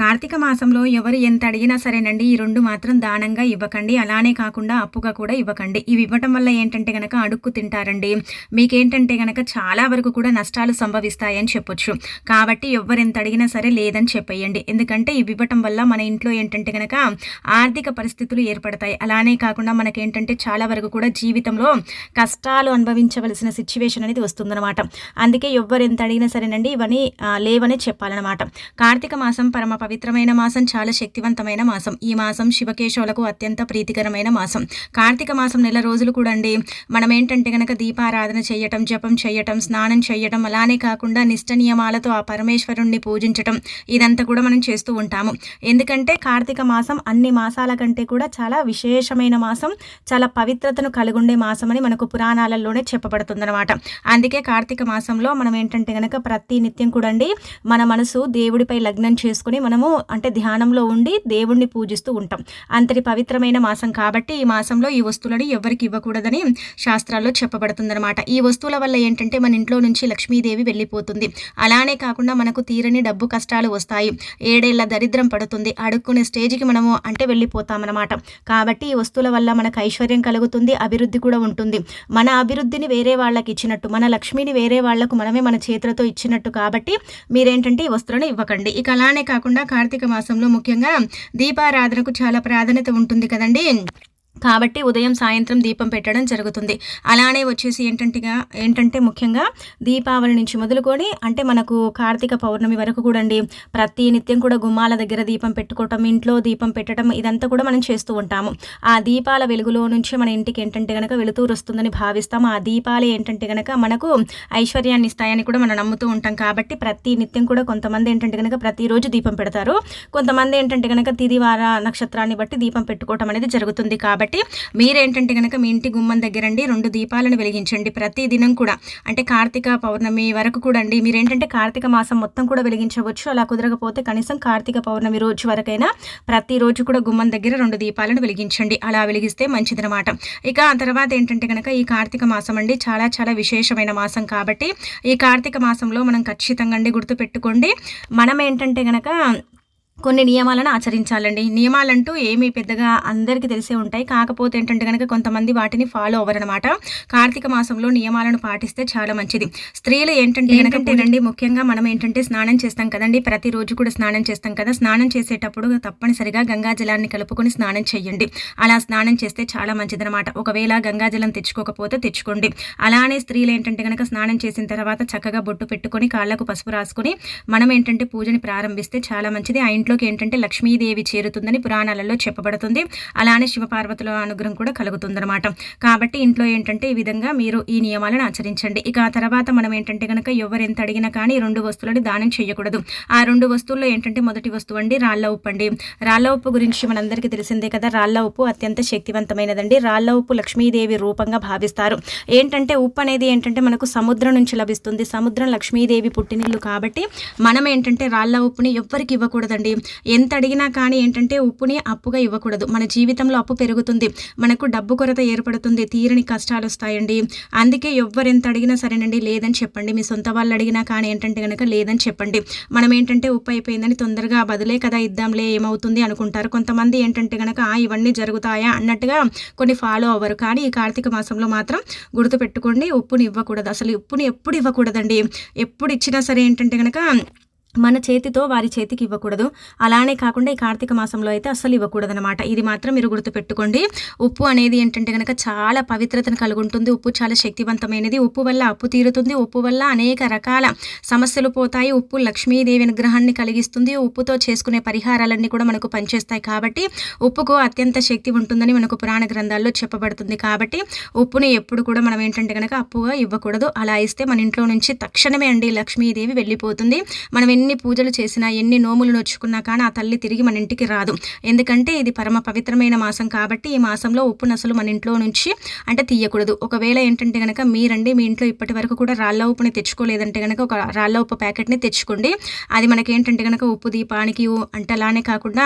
కార్తీక మాసంలో ఎవరు ఎంత అడిగినా సరేనండి ఈ రెండు మాత్రం దానంగా ఇవ్వకండి అలానే కాకుండా అప్పుగా కూడా ఇవ్వకండి. ఇవి ఇవ్వటం వల్ల ఏంటంటే గనక అడుక్కు తింటారండి. మీకేంటంటే గనక చాలా వరకు కూడా నష్టాలు సంభవిస్తాయని చెప్పొచ్చు. కాబట్టి ఎవరు ఎంత అడిగినా సరే లేదని చెప్పేయండి. ఎందుకంటే ఇవి ఇవ్వటం వల్ల మన ఇంట్లో ఏంటంటే గనక ఆర్థిక పరిస్థితులు ఏర్పడతాయి. అలానే కాకుండా మనకేంటంటే చాలా వరకు కూడా జీవితంలో కష్టాలు అనుభవించవలసిన సిచ్యువేషన్ అనేది వస్తుందన్నమాట. అందుకే ఎవరు ఎంత అడిగినా సరేనండి ఇవన్నీ లేవనే చెప్పాలన్నమాట. కార్తీక మాసం పరమ పవిత్రమైన మాసం చాలా శక్తివంతమైన మాసం. ఈ మాసం శివకేశవులకు అత్యంత ప్రీతికరమైన మాసం. కార్తీక మాసం నెల రోజులు కూడా అండి మనం ఏంటంటే కనుక దీపారాధన చేయటం జపం చేయటం స్నానం చేయటం అలానే కాకుండా నిష్ట నియమాలతో ఆ పరమేశ్వరుణ్ణి పూజించటం ఇదంతా కూడా మనం చేస్తూ ఉంటాము. ఎందుకంటే కార్తీక మాసం అన్ని మాసాల కంటే కూడా చాలా విశేషమైన మాసం చాలా పవిత్రతను కలిగుండే మాసం అని మనకు పురాణాలలోనే చెప్పబడుతుందన్నమాట. అందుకే కార్తీక మాసంలో మనం ఏంటంటే కనుక ప్రతి నిత్యం కూడా అండి మన మనసు దేవుడిపై లగ్నం చేసుకుని మనం మనము అంటే ధ్యానంలో ఉండి దేవుణ్ణి పూజిస్తూ ఉంటాం. అంతటి పవిత్రమైన మాసం కాబట్టి ఈ మాసంలో ఈ వస్తువులను ఎవరికి ఇవ్వకూడదని శాస్త్రాల్లో చెప్పబడుతుందన్నమాట. ఈ వస్తువుల వల్ల ఏంటంటే మన ఇంట్లో నుంచి లక్ష్మీదేవి వెళ్ళిపోతుంది. అలానే కాకుండా మనకు తీరని డబ్బు కష్టాలు వస్తాయి. ఏడేళ్ళ దరిద్రం పడుతుంది. అడుక్కునే స్టేజ్కి మనము అంటే వెళ్ళిపోతామన్నమాట. కాబట్టి ఈ వస్తువుల వల్ల మనకు ఐశ్వర్యం కలుగుతుంది అభివృద్ధి కూడా ఉంటుంది. మన అభివృద్ధిని వేరే వాళ్ళకి ఇచ్చినట్టు మన లక్ష్మిని వేరే వాళ్ళకు మనమే మన చేతులతో ఇచ్చినట్టు కాబట్టి మీరేంటంటే ఈ వస్తువులను ఇవ్వకండి. ఇక అలానే కాకుండా కార్తీక మాసంలో ముఖ్యంగా దీపారాధనకు చాలా ప్రాధాన్యత ఉంటుంది కదండి. కాబట్టి ఉదయం సాయంత్రం దీపం పెట్టడం జరుగుతుంది. అలానే వచ్చేసి ఏంటంటేగా ఏంటంటే ముఖ్యంగా దీపావళి నుంచి మొదలుకొని అంటే మనకు కార్తీక పౌర్ణమి వరకు కూడా అండి ప్రతి నిత్యం కూడా గుమ్మాల దగ్గర దీపం పెట్టుకోవటం ఇంట్లో దీపం పెట్టడం ఇదంతా కూడా మనం చేస్తూ ఉంటాము. ఆ దీపాల వెలుగులో నుంచి మన ఇంటికి ఏంటంటే కనుక వెలుతూరు వస్తుందని భావిస్తాము. ఆ దీపాలు ఏంటంటే కనుక మనకు ఐశ్వర్యాన్ని ఇస్తాయని కూడా మనం నమ్ముతూ ఉంటాం. కాబట్టి ప్రతి నిత్యం కూడా కొంతమంది ఏంటంటే కనుక ప్రతిరోజు దీపం పెడతారు. కొంతమంది ఏంటంటే కనుక తిదివార నక్షత్రాన్ని బట్టి దీపం పెట్టుకోవటం అనేది జరుగుతుంది. కాబట్టి కాబట్టి మీరేంటంటే కనుక మీ ఇంటి గుమ్మం దగ్గరండి రెండు దీపాలను వెలిగించండి ప్రతి దినం కూడా. అంటే కార్తీక పౌర్ణమి వరకు కూడా అండి మీరేంటంటే కార్తీక మాసం మొత్తం కూడా వెలిగించవచ్చు. అలా కుదరకపోతే కనీసం కార్తీక పౌర్ణమి రోజు వరకైనా ప్రతిరోజు కూడా గుమ్మం దగ్గర రెండు దీపాలను వెలిగించండి. అలా వెలిగిస్తే మంచిదనమాట. ఇక ఆ తర్వాత ఏంటంటే కనుక ఈ కార్తీక మాసం అండి చాలా చాలా విశేషమైన మాసం కాబట్టి ఈ కార్తీక మాసంలో మనం ఖచ్చితంగా అండి గుర్తుపెట్టుకోండి. మనం ఏంటంటే కనుక కొన్ని నియమాలను ఆచరించాలండి. నియమాలంటూ ఏమీ పెద్దగా అందరికీ తెలిసే ఉంటాయి. కాకపోతే ఏంటంటే కనుక కొంతమంది వాటిని ఫాలో అవ్వరనమాట కార్తీక మాసంలో నియమాలను పాటిస్తే చాలా మంచిది. స్త్రీలు ఏంటంటే కనుకంటేనండి ముఖ్యంగా మనం ఏంటంటే స్నానం చేస్తాం కదండి. ప్రతిరోజు కూడా స్నానం చేస్తాం కదా. స్నానం చేసేటప్పుడు తప్పనిసరిగా గంగా జలాన్ని కలుపుకొని స్నానం చేయండి. అలా స్నానం చేస్తే చాలా మంచిదనమాట ఒకవేళ గంగాజలం తెచ్చుకోకపోతే తెచ్చుకోండి. అలానే స్త్రీలు ఏంటంటే కనుక స్నానం చేసిన తర్వాత చక్కగా బొట్టు పెట్టుకొని కాళ్ళకు పసుపు రాసుకొని మనం ఏంటంటే పూజని ప్రారంభిస్తే చాలా మంచిది. ఆ ఇంట్లో ఇంట్లోకి ఏంటంటే లక్ష్మీదేవి చేరుతుందని పురాణాలలో చెప్పబడుతుంది. అలానే శివపార్వతుల అనుగ్రహం కూడా కలుగుతుందన్నమాట. కాబట్టి ఇంట్లో ఏంటంటే ఈ విధంగా మీరు ఈ నియమాలను ఆచరించండి. ఇక ఆ తర్వాత మనం ఏంటంటే కనుక ఎవరు ఎంత అడిగినా కానీ రెండు వస్తువులను దానం చేయకూడదు. ఆ రెండు వస్తువుల్లో ఏంటంటే మొదటి వస్తువు అండి రాళ్ళ ఉప్పు అండి. రాళ్ళ ఉప్పు గురించి మనందరికీ తెలిసిందే కదా రాళ్ళ ఉప్పు అత్యంత శక్తివంతమైనదండి. రాళ్ళ ఉప్పు లక్ష్మీదేవి రూపంగా భావిస్తారు. ఏంటంటే ఉప్పు అనేది ఏంటంటే మనకు సముద్రం నుంచి లభిస్తుంది. సముద్రం లక్ష్మీదేవి పుట్టినిల్లు కాబట్టి మనం ఏంటంటే రాళ్ళ ఉప్పుని ఎవ్వరికి ఇవ్వకూడదండి. ఎంత అడిగినా కానీ ఏంటంటే ఉప్పుని అప్పుగా ఇవ్వకూడదు. మన జీవితంలో అప్పు పెరుగుతుంది. మనకు డబ్బు కొరత ఏర్పడుతుంది. తీరని కష్టాలు వస్తాయండి. అందుకే ఎవ్వరు ఎంత అడిగినా సరేనండి లేదని చెప్పండి. మీ సొంత వాళ్ళు అడిగినా కానీ ఏంటంటే కనుక లేదని చెప్పండి. మనం ఏంటంటే ఉప్పు అయిపోయిందని తొందరగా బదులే కదా ఇద్దాంలే ఏమవుతుంది అనుకుంటారు. కొంతమంది ఏంటంటే కనుక ఇవన్నీ జరుగుతాయా? అన్నట్టుగా కొన్ని ఫాలో అవ్వరు. కానీ ఈ కార్తీక మాసంలో మాత్రం గుర్తుపెట్టుకోండి ఉప్పుని ఇవ్వకూడదు. అసలు ఉప్పుని ఎప్పుడు ఇవ్వకూడదండి? ఎప్పుడు ఇచ్చినా సరే ఏంటంటే కనుక మన చేతితో వారి చేతికి ఇవ్వకూడదు. అలానే కాకుండా ఈ కార్తీక మాసంలో అయితే అస్సలు ఇవ్వకూడదు అనమాట ఇది మాత్రం మీరు గుర్తుపెట్టుకోండి. ఉప్పు అనేది ఏంటంటే కనుక చాలా పవిత్రతను కలిగి ఉంటుంది ఉప్పు చాలా శక్తివంతమైనది. ఉప్పు వల్ల అప్పు తీరుతుంది. ఉప్పు వల్ల అనేక రకాల సమస్యలు పోతాయి. ఉప్పు లక్ష్మీదేవి అనుగ్రహాన్ని కలిగిస్తుంది. ఉప్పుతో చేసుకునే పరిహారాలన్నీ కూడా మనకు పనిచేస్తాయి కాబట్టి ఉప్పుకు అత్యంత శక్తి ఉంటుందని మనకు పురాణ గ్రంథాల్లో చెప్పబడుతుంది. కాబట్టి ఉప్పుని ఎప్పుడు కూడా మనం ఏంటంటే కనుక అప్పుగా ఇవ్వకూడదు. అలా ఇస్తే మన ఇంట్లో నుంచి తక్షణమే అండి లక్ష్మీదేవి వెళ్ళిపోతుంది. మనం ఎన్ని పూజలు చేసినా ఎన్ని నోములు నొచ్చుకున్నా కానీ ఆ తల్లి తిరిగి మన ఇంటికి రాదు. ఎందుకంటే ఇది పరమ పవిత్రమైన మాసం కాబట్టి ఈ మాసంలో ఉప్పు నసలు మన ఇంట్లో నుంచి అంటే తీయకూడదు. ఒకవేళ ఏంటంటే కనుక మీరండి మీ ఇంట్లో ఇప్పటి వరకు కూడా రాళ్ళ ఉప్పుని తెచ్చుకోలేదంటే కనుక ఒక రాళ్ళ ఉప్పు ప్యాకెట్ని తెచ్చుకోండి. అది మనకి ఏంటంటే కనుక ఉప్పు దీపానికి అంటే అలానే కాకుండా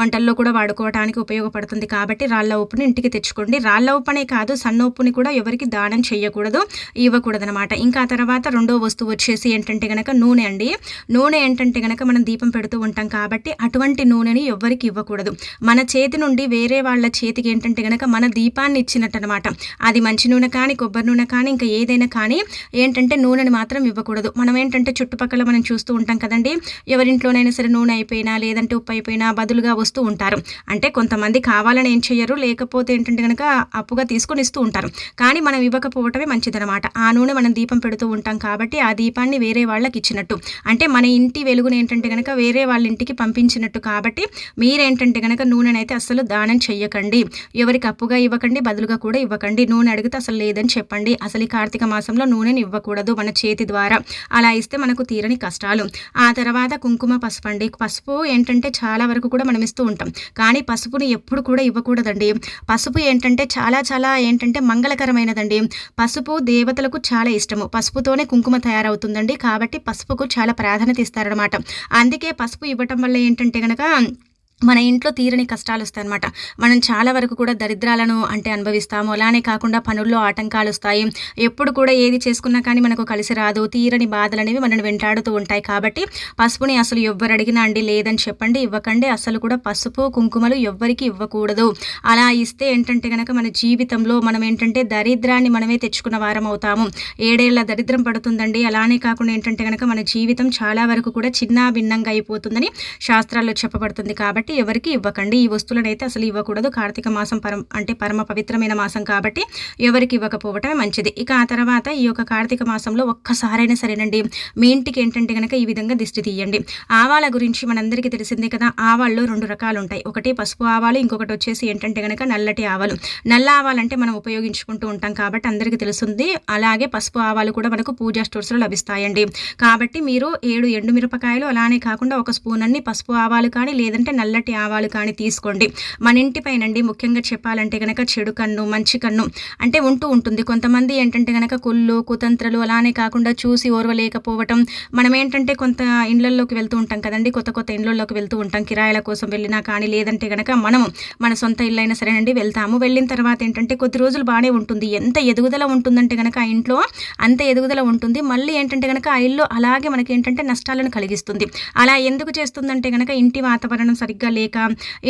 వంటల్లో కూడా వాడుకోవడానికి ఉపయోగపడుతుంది కాబట్టి రాళ్ళ ఉప్పుని ఇంటికి తెచ్చుకోండి. రాళ్ళ ఉప్పునే కాదు సన్న ఉప్పుని కూడా ఎవరికి దానం చేయకూడదు ఇవ్వకూడదు అనమాట ఇంకా తర్వాత రెండో వస్తువు వచ్చేసి ఏంటంటే కనుక నూనె అండి. నూనె నూనె ఏంటంటే గనక మనం దీపం పెడుతూ ఉంటాం కాబట్టి అటువంటి నూనెని ఎవ్వరికి ఇవ్వకూడదు. మన చేతి నుండి వేరే వాళ్ళ చేతికి ఏంటంటే గనక మన దీపాన్ని ఇచ్చినట్టు అనమాట అది మంచి నూనె కానీ కొబ్బరి నూనె కానీ ఇంకా ఏదైనా కానీ ఏంటంటే నూనెని మాత్రం ఇవ్వకూడదు. మనం ఏంటంటే చుట్టుపక్కల మనం చూస్తూ ఉంటాం కదండి ఎవరింట్లోనైనా సరే నూనె అయిపోయినా లేదంటే ఉప్పు అయిపోయినా బదులుగా వస్తూ ఉంటారు. అంటే కొంతమంది కావాలని ఏం చేయరు లేకపోతే ఏంటంటే కనుక అప్పుగా తీసుకొని ఇస్తూ ఉంటారు. కానీ మనం ఇవ్వకపోవటమే మంచిదనమాట. ఆ నూనె మనం దీపం పెడుతూ ఉంటాం కాబట్టి ఆ దీపాన్ని వేరే వాళ్ళకి ఇచ్చినట్టు. అంటే మన ఇంటి వెలుగుని ఏంటంటే కనుక వేరే వాళ్ళ ఇంటికి పంపించినట్టు కాబట్టి మీరేంటంటే కనుక నూనెనైతే అసలు దానం చెయ్యకండి. ఎవరికి అప్పుగా ఇవ్వకండి బదులుగా కూడా ఇవ్వకండి. నూనె అడిగితే అసలు లేదని చెప్పండి. అసలు ఈ కార్తీక మాసంలో నూనెని ఇవ్వకూడదు మన చేతి ద్వారా. అలా ఇస్తే మనకు తీరని కష్టాలు. ఆ తర్వాత కుంకుమ పసుపు అండి. పసుపు ఏంటంటే చాలా వరకు కూడా మనం ఇస్తూ ఉంటాం. కానీ పసుపుని ఎప్పుడు కూడా ఇవ్వకూడదండి. పసుపు ఏంటంటే చాలా చాలా ఏంటంటే మంగళకరమైనదండి. పసుపు దేవతలకు చాలా ఇష్టము. పసుపుతోనే కుంకుమ తయారవుతుందండి. కాబట్టి పసుపుకు చాలా ప్రాధాన్యత చేస్తారనమాట అందుకే పసుపు ఇవ్వటం వల్ల ఏంటంటే కనుక మన ఇంట్లో తీరని కష్టాలు వస్తాయన్నమాట. మనం చాలా వరకు కూడా దరిద్రాలను అంటే అనుభవిస్తాము. అలానే కాకుండా పనుల్లో ఆటంకాలు వస్తాయి. ఎప్పుడు కూడా ఏది చేసుకున్నా కానీ మనకు కలిసి రాదు. తీరని బాధలు అనేవి మనల్ని వెంటాడుతూ ఉంటాయి. కాబట్టి పసుపుని అసలు ఎవ్వరు అడిగినా అండి లేదని చెప్పండి ఇవ్వకండి. అసలు కూడా పసుపు కుంకుమలు ఎవ్వరికి ఇవ్వకూడదు. అలా ఇస్తే ఏంటంటే కనుక మన జీవితంలో మనం ఏంటంటే దరిద్రాన్ని మనమే తెచ్చుకున్న వారం అవుతాము. ఏడేళ్ళ దరిద్రం పడుతుందండి. అలానే కాకుండా ఏంటంటే కనుక మన జీవితం చాలా వరకు కూడా చిన్న భిన్నంగా అయిపోతుందని శాస్త్రాల్లో చెప్పబడుతుంది. కాబట్టి కాబట్టి ఎవరికి ఇవ్వకండి. ఈ వస్తువులను అయితే అసలు ఇవ్వకూడదు. కార్తీక మాసం పరం అంటే పరమ పవిత్రమైన మాసం కాబట్టి ఎవరికి ఇవ్వకపోవటమే మంచిది. ఇక ఆ తర్వాత ఈ యొక్క కార్తీక మాసంలో ఒక్కసారైనా సరేనండి. మీ ఇంటికి ఏంటంటే కనుక ఈ విధంగా దిష్టి తీయండి. ఆవాల గురించి మనందరికీ తెలిసిందే కదా. ఆవాల్లో రెండు రకాలు ఉంటాయి ఒకటి పసుపు ఆవాలు ఇంకొకటి వచ్చేసి ఏంటంటే కనుక నల్లటి ఆవాలు. నల్ల ఆవాలంటే మనం ఉపయోగించుకుంటూ ఉంటాం కాబట్టి అందరికీ తెలుస్తుంది అలాగే పసుపు ఆవాలు కూడా మనకు పూజా స్టోర్స్లో లభిస్తాయండి. కాబట్టి మీరు ఏడు ఎండు మిరపకాయలు అలానే కాకుండా ఒక స్పూన్ అన్ని పసుపు ఆవాలు కానీ లేదంటే నల్ల నల్లటి ఆవాలు కానీ తీసుకోండి. మన ఇంటి పైనండి ముఖ్యంగా చెప్పాలంటే కనుక చెడు కన్ను మంచి కన్ను అంటే ఉంటూ ఉంటుంది. కొంతమంది ఏంటంటే కనుక కుళ్ళు కుతంత్రలు అలానే కాకుండా చూసి ఓర్వలేకపోవటం. మనం ఏంటంటే కొంత ఇండ్లలోకి వెళ్తూ ఉంటాం కదండి. కొత్త కొత్త ఇండ్లలోకి వెళ్తూ ఉంటాం. కిరాయిల కోసం వెళ్ళినా కానీ లేదంటే కనుక మనం మన సొంత ఇల్లు అయినా సరేనండి వెళ్తాము. వెళ్ళిన తర్వాత ఏంటంటే కొద్ది రోజులు బాగానే ఉంటుంది. ఎంత ఎదుగుదల ఉంటుందంటే కనుక ఆ ఇంట్లో అంత ఎదుగుదల ఉంటుంది. మళ్ళీ ఏంటంటే కనుక ఆ ఇల్లు అలాగే మనకి ఏంటంటే నష్టాలను కలిగిస్తుంది. అలా ఎందుకు చేస్తుందంటే కనుక ఇంటి వాతావరణం సరిగ్గా సరిగ్గా లేక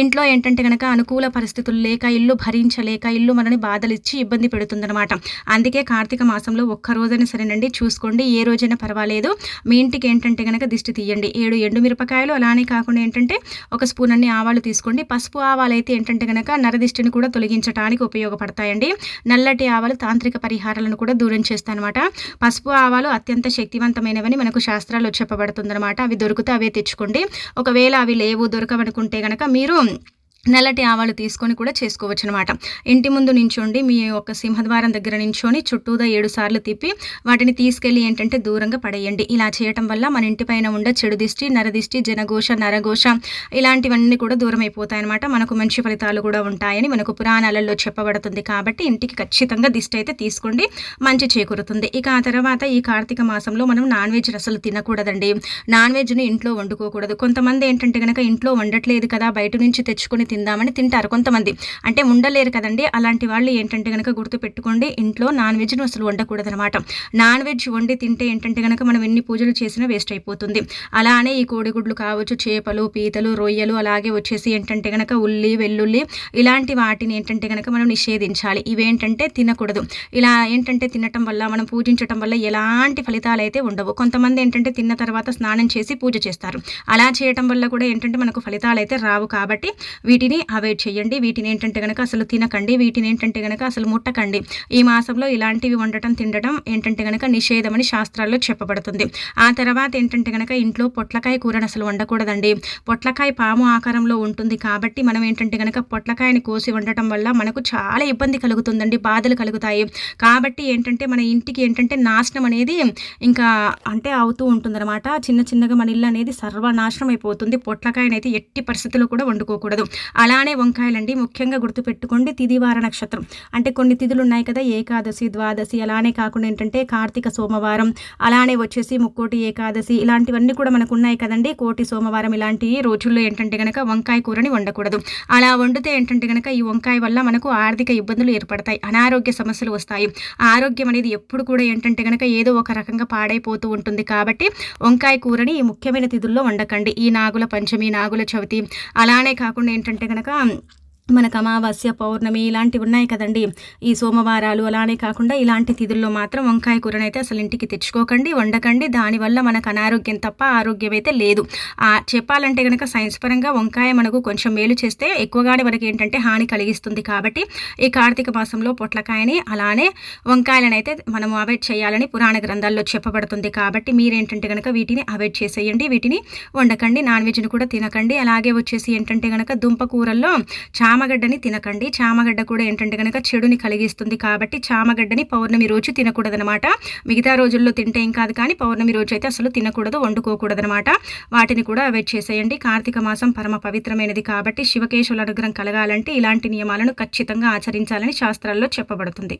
ఇంట్లో ఏంటంటే కనుక అనుకూల పరిస్థితులు లేక ఇల్లు భరించలేక ఇల్లు మనని బాధలిచ్చి ఇబ్బంది పెడుతుందనమాట అందుకే కార్తీక మాసంలో ఒక్క రోజైనా సరేనండి చూసుకోండి. ఏ రోజైనా పర్వాలేదు. మీ ఇంటికి ఏంటంటే కనుక దిష్టి తీయండి. ఏడు ఎండు మిరపకాయలు అలానే కాకుండా ఏంటంటే ఒక స్పూన్ అన్ని ఆవాలు తీసుకోండి. పసుపు ఆవాలు అయితే ఏంటంటే కనుక నరదిష్టిని కూడా తొలగించడానికి ఉపయోగపడతాయండి. నల్లటి ఆవాలు తాంత్రిక పరిహారాలను కూడా దూరం చేస్తాయన్నమాట. పసుపు ఆవాలు అత్యంత శక్తివంతమైనవని మనకు శాస్త్రాలు చెప్పబడుతుందన్నమాట. అవి దొరికితే అవే తెచ్చుకోండి. ఒకవేళ అవి లేవు దొరకవనుకుంటే ఉంటే కనుక మీరు నల్లటి ఆవాలు తీసుకొని కూడా చేసుకోవచ్చు అనమాట ఇంటి ముందు నించోండి మీ యొక్క సింహద్వారం దగ్గర నించొని చుట్టూదా ఏడు సార్లు తిప్పి వాటిని తీసుకెళ్ళి ఏంటంటే దూరంగా పడేయండి. ఇలా చేయటం వల్ల మన ఇంటి పైన ఉండే చెడు దిష్టి నరదిష్టి జనఘోష నరఘోష ఇలాంటివన్నీ కూడా దూరం అయిపోతాయన్నమాట మనకు మంచి ఫలితాలు కూడా ఉంటాయని మనకు పురాణాలలో చెప్పబడుతుంది కాబట్టి ఇంటికి ఖచ్చితంగా దిష్టి అయితే తీసుకోండి మంచి చేకూరుతుంది. ఇక ఆ తర్వాత ఈ కార్తీక మాసంలో మనం నాన్ వెజ్ అసలు తినకూడదండి. నాన్ వెజ్ని ఇంట్లో వండుకోకూడదు. కొంతమంది ఏంటంటే కనుక ఇంట్లో వండట్లేదు కదా బయట నుంచి తెచ్చుకొని తిందామని తింటారు కొంతమంది. అంటే ఉండలేరు కదండి. అలాంటి వాళ్ళు ఏంటంటే కనుక గుర్తు పెట్టుకోండి ఇంట్లో నాన్ వెజ్ను అసలు వండకూడదు నాన్ వెజ్ వండి తింటే ఏంటంటే కనుక మనం ఎన్ని పూజలు చేసినా వేస్ట్ అయిపోతుంది. అలానే ఈ కోడిగుడ్లు కావచ్చు చేపలు పీతలు రొయ్యలు అలాగే వచ్చేసి ఏంటంటే కనుక ఉల్లి వెల్లుల్లి ఇలాంటి వాటిని ఏంటంటే కనుక మనం నిషేధించాలి. ఇవేంటంటే తినకూడదు. ఇలా ఏంటంటే తినటం వల్ల మనం పూజించటం వల్ల ఎలాంటి ఫలితాలు అయితే ఉండవు. కొంతమంది ఏంటంటే తిన్న తర్వాత స్నానం చేసి పూజ చేస్తారు. అలా చేయటం వల్ల కూడా ఏంటంటే మనకు ఫలితాలు అయితే రావు కాబట్టి వీటి వీటిని అవాయిడ్ చేయండి. వీటిని ఏంటంటే కనుక అసలు తినకండి. వీటిని ఏంటంటే కనుక అసలు ముట్టకండి. ఈ మాసంలో ఇలాంటివి వండటం తినడం ఏంటంటే కనుక నిషేధమని శాస్త్రాల్లో చెప్పబడుతుంది. ఆ తర్వాత ఏంటంటే కనుక ఇంట్లో పొట్లకాయ కూరను అసలు వండకూడదండి. పొట్లకాయ పాము ఆకారంలో ఉంటుంది కాబట్టి మనం ఏంటంటే కనుక పొట్లకాయని కోసి వండటం వల్ల మనకు చాలా ఇబ్బంది కలుగుతుందండి బాధలు కలుగుతాయి. కాబట్టి ఏంటంటే మన ఇంటికి ఏంటంటే నాశనం అనేది ఇంకా అంటే అవుతూ ఉంటుందన్నమాట. చిన్న చిన్నగా మన ఇల్లు అనేది సర్వనాశనం అయిపోతుంది. పొట్లకాయనైతే ఎట్టి పరిస్థితుల్లో కూడా వండుకోకూడదు. అలానే వంకాయలండి ముఖ్యంగా గుర్తుపెట్టుకోండి తిదివార నక్షత్రం. అంటే కొన్ని తిథులు ఉన్నాయి కదా ఏకాదశి ద్వాదశి అలానే కాకుండా ఏంటంటే కార్తీక సోమవారం అలానే వచ్చేసి ముక్కోటి ఏకాదశి ఇలాంటివన్నీ కూడా మనకు ఉన్నాయి కదండి. కోటి సోమవారం ఇలాంటి రోజుల్లో ఏంటంటే కనుక వంకాయ కూరని వండకూడదు. అలా వండితే ఏంటంటే కనుక ఈ వంకాయ వల్ల మనకు ఆర్థిక ఇబ్బందులు ఏర్పడతాయి అనారోగ్య సమస్యలు వస్తాయి. ఆరోగ్యం అనేది ఎప్పుడు కూడా ఏంటంటే కనుక ఏదో ఒక రకంగా పాడైపోతూ ఉంటుంది కాబట్టి వంకాయ కూరని ఈ ముఖ్యమైన తిథుల్లో వండకండి. ఈ నాగుల పంచమి నాగుల చవితి అలానే కాకుండా ఏంటంటే కనుక మనకు అమావాస్య పౌర్ణమి ఇలాంటివి ఉన్నాయి కదండి. ఈ సోమవారాలు అలానే కాకుండా ఇలాంటి తిథుల్లో మాత్రం వంకాయ కూరనైతే అసలు ఇంటికి తెచ్చుకోకండి వండకండి. దానివల్ల మనకు అనారోగ్యం తప్ప ఆరోగ్యం అయితే లేదు చెప్పాలంటే కనుక సైన్స్ పరంగా వంకాయ మనకు కొంచెం మేలు చేస్తే ఎక్కువగానే మనకి ఏంటంటే హాని కలిగిస్తుంది కాబట్టి ఈ కార్తీక మాసంలో పొట్లకాయని అలానే వంకాయలనైతే మనం అవాయిడ్ చేయాలని పురాణ గ్రంథాల్లో చెప్పబడుతుంది కాబట్టి మీరేంటంటే కనుక వీటిని అవాయిడ్ చేసేయండి వీటిని వండకండి. నాన్ వెజ్ని కూడా తినకండి. అలాగే వచ్చేసి ఏంటంటే కనుక దుంప కూరల్లో చా చామగడ్డని తినకండి. చామగడ్డ కూడా ఏంటంటే కనుక చెడుని కలిగిస్తుంది కాబట్టి చామగడ్డని పౌర్ణమి రోజు తినకూడదనమాట మిగతా రోజుల్లో తింటే ఏం కాదు కానీ పౌర్ణమి రోజు అయితే అసలు తినకూడదు వండుకోకూడదనమాట వాటిని కూడా అవాయిడ్ చేసేయండి. కార్తీక మాసం పరమ పవిత్రమైనది కాబట్టి శివకేశుల అనుగ్రహం కలగాలంటే ఇలాంటి నియమాలను ఖచ్చితంగా ఆచరించాలని శాస్త్రాల్లో చెప్పబడుతుంది.